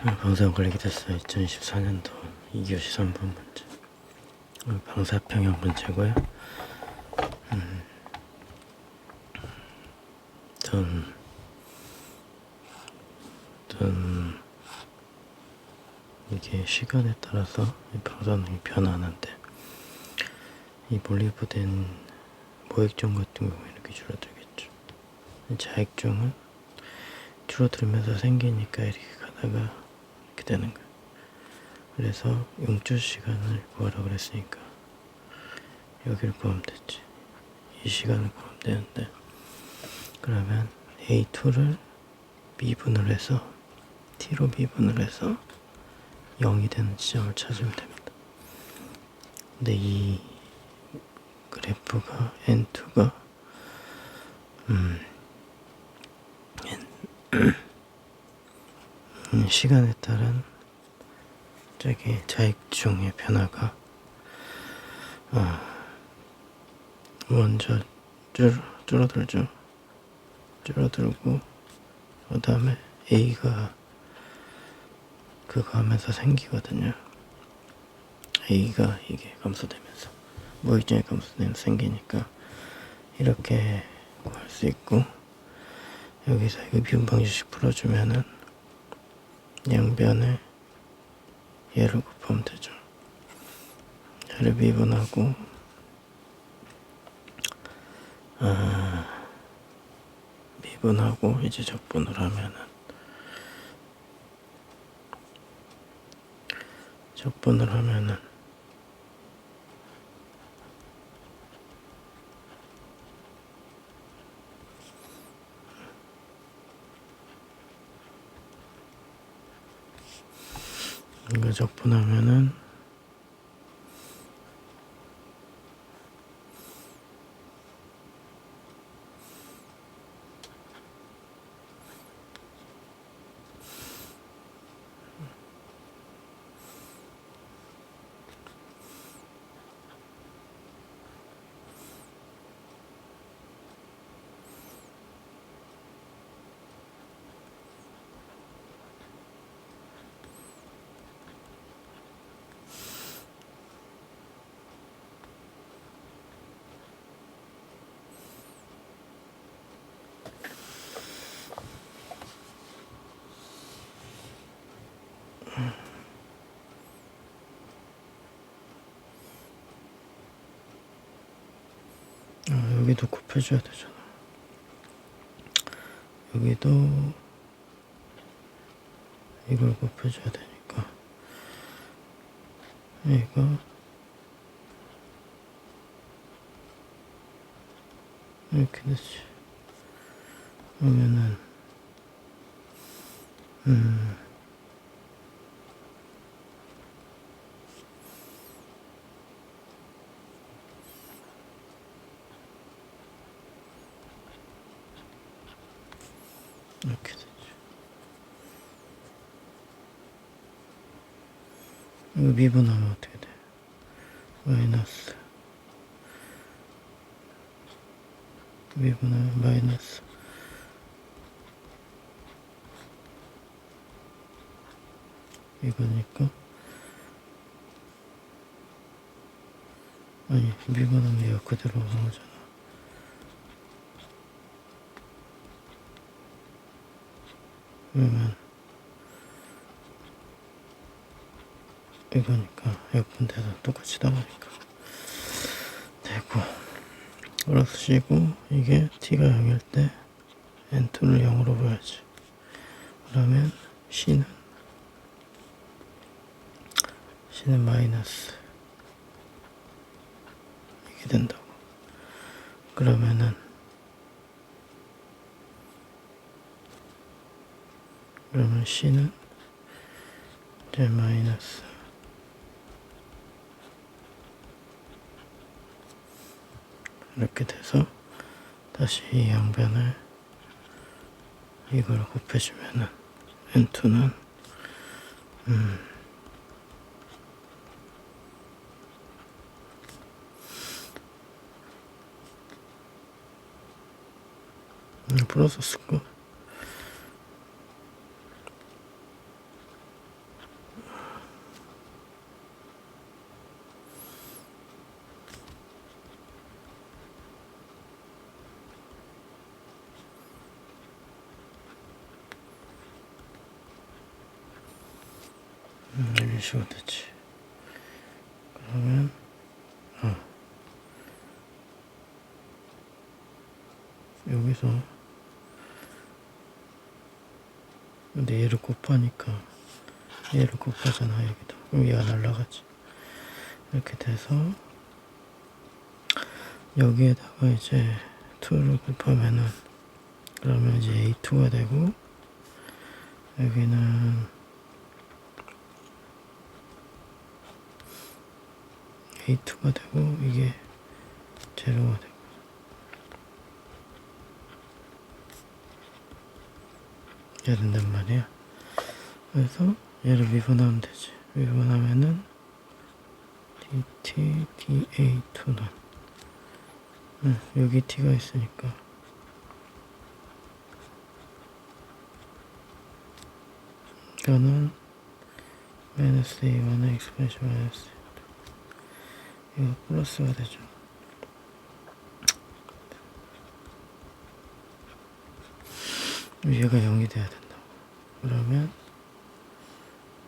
방사형 걸리게 됐어 2024년도 2교시 3번 문제 어, 방사평형 문제고요. 음, 전, 전 이게 시간에 따라서 이 방사능이 변하는데 이 몰리브된 모액종 같은 경우에 이렇게 줄어들겠죠. 자액종은 줄어들면서 생기니까 이렇게 가다가 이렇게 되는 거예요. 그래서 용출 시간을 구하라 그랬으니까 여기를 구하면 됐지. 이 시간을 구하면 되는데 그러면 A2를 미분을 해서 T로 미분을 해서 0이 되는 지점을 찾으면 됩니다. 근데 이 그래프가 N2가 음 음, 시간에 따른 저기 자익중의 변화가 어, 먼저 줄, 줄어들죠. 줄어들고 그 다음에 A가 그거 하면서 생기거든요. A가 이게 감소되면서 모의중의 감소되면서 생기니까 이렇게 구할 수 있고 여기서 미분 방정식 풀어주면은 양변에 얘를 곱하면 되죠. 얘를 미분하고 아, 미분하고 이제 적분을 하면은 적분을 하면은 이거 적분하면은 아, 여기도 곱해줘야 되잖아. 여기도 이걸 곱해줘야 되니까 이거 이렇게 되지. 그러면은 음. 이렇게 되죠. 이거 미분하면 어떻게 돼? 마이너스 미분하면 마이너스 이거니까 아니 미분하면 이거 그대로 나오잖아 그러면 이거니까 약분돼서 똑같이 나오니까. 되고. 그러시고 이게 t가 0일 때 n2를 0으로 봐야지. 그러면 c는? C는 마이너스. 이게 된다고. 그러면은 그러면 C는 이제 마이너스. 이렇게 돼서 다시 이 양변을 이걸 곱해주면은 N2는 음 음, 플러스 스고 이런 식으로 됐지. 그러면, 어. 여기서, 근데 얘를 곱하니까, 얘를 곱하잖아, 여기도. 그럼 얘가 날라가지. 이렇게 돼서, 여기에다가 이제 2를 곱하면은, 그러면 이제 A2가 되고, 여기는 A2가 되고 이게 제로가 되고. 이래 된단 말이야. 그래서 얘를 미분하면 되지. 미분하면은 dt da2는 응, 여기 t가 있으니까. 이거는 마이너스 a1은 exponential 마이너스 이거 플러스가 되죠. 얘가 0이 돼야 된다고. 그러면,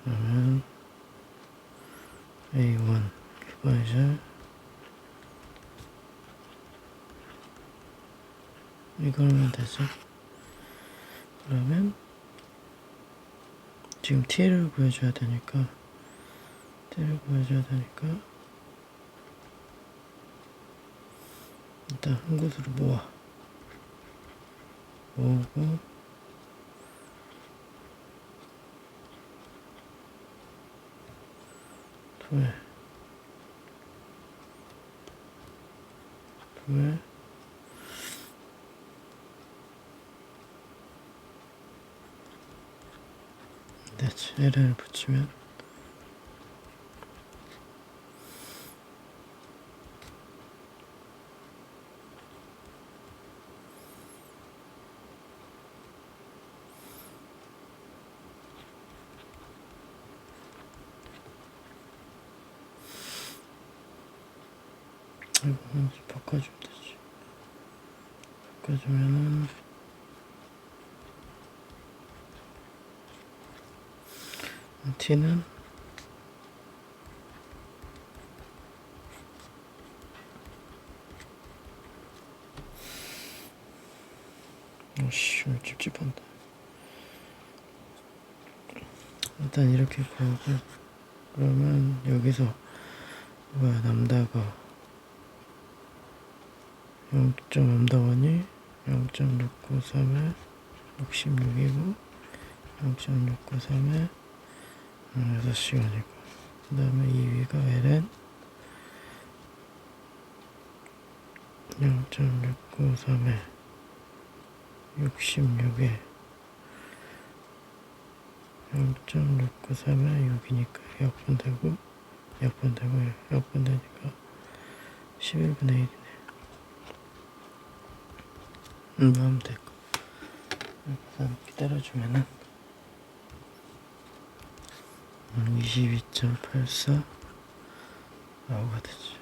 그러면, A1, exponential, 이걸면 되죠. 그러면, 지금 t를 구해줘야 되니까, t를 구해줘야 되니까, 일단 한 곳으로 모아. 모으고. 둘. 둘, 됐지. LL 붙이면 이거 하나씩 바꿔주면 되지. 바꿔주면은 t는 오씨 찝찝한다. 일단 이렇게 구하고 그러면 여기서 뭐야 남다가 0.엄다원이 0.693에 66이고 0.693에 6시간이고 그 다음에 2위가 ln 0.693에 66에 0.693에 6이니까 약분되고 약분되고 약분되니까 11분의 1이네 음, 하면 되고 그다음 기다려주면은. 22.84 라고가 되지